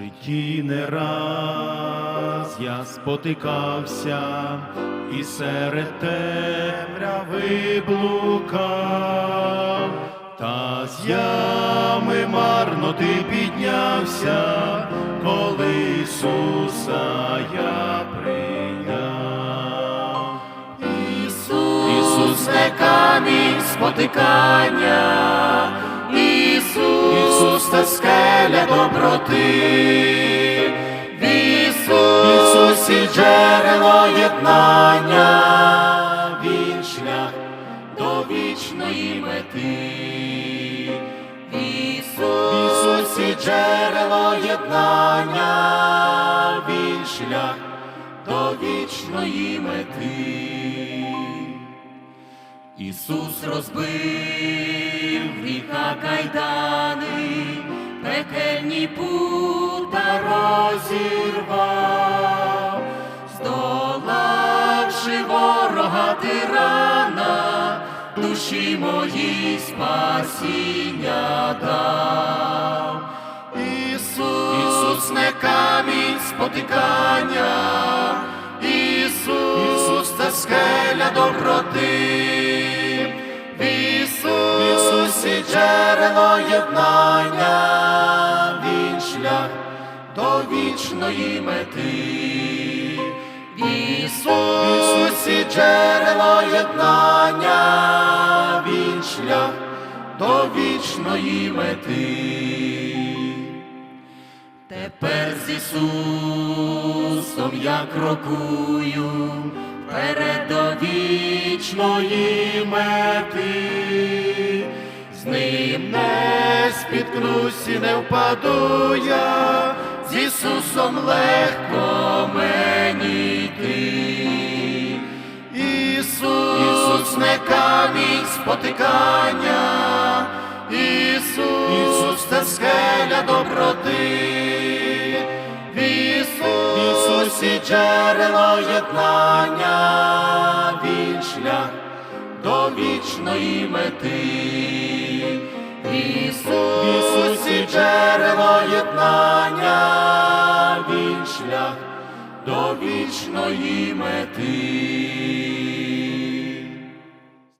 житті не раз я спотикався і серед темряви блукав, та з ями марно ти піднявся, коли Ісуса я прийняв. Ісус, Ісус не камінь спотикання, Ісус, Це скеля доброти, в Ісус, Ісусі джерело єднання, Він шлях до вічної мети. В Ісусі джерело єднання, Він шлях до вічної мети. Ісус розбив гріха кайдани, пекельні пута розірвав, здолавши ворога тирана, душі моїй спасіння дав. Ісус, Ісус не камінь спотикання, Ісус, Ісус це скеля доброти, в Ісусі джерело єднання, Він шлях до вічної мети. В Ісус, Ісусі джерело єднання, Він шлях до вічної мети. Тепер з Ісусом я крокую вперед до вічної мети, з ним не спіткнусь і не впаду я, з Ісусом легко мені йти. Ісус, не камінь спотикання, Ісус, Ісус це скеля доброти, Ісус, Ісусі джерело єднання, до вічної мети. Ісус, Ісусі джерело єднання, Він шлях до вічної мети.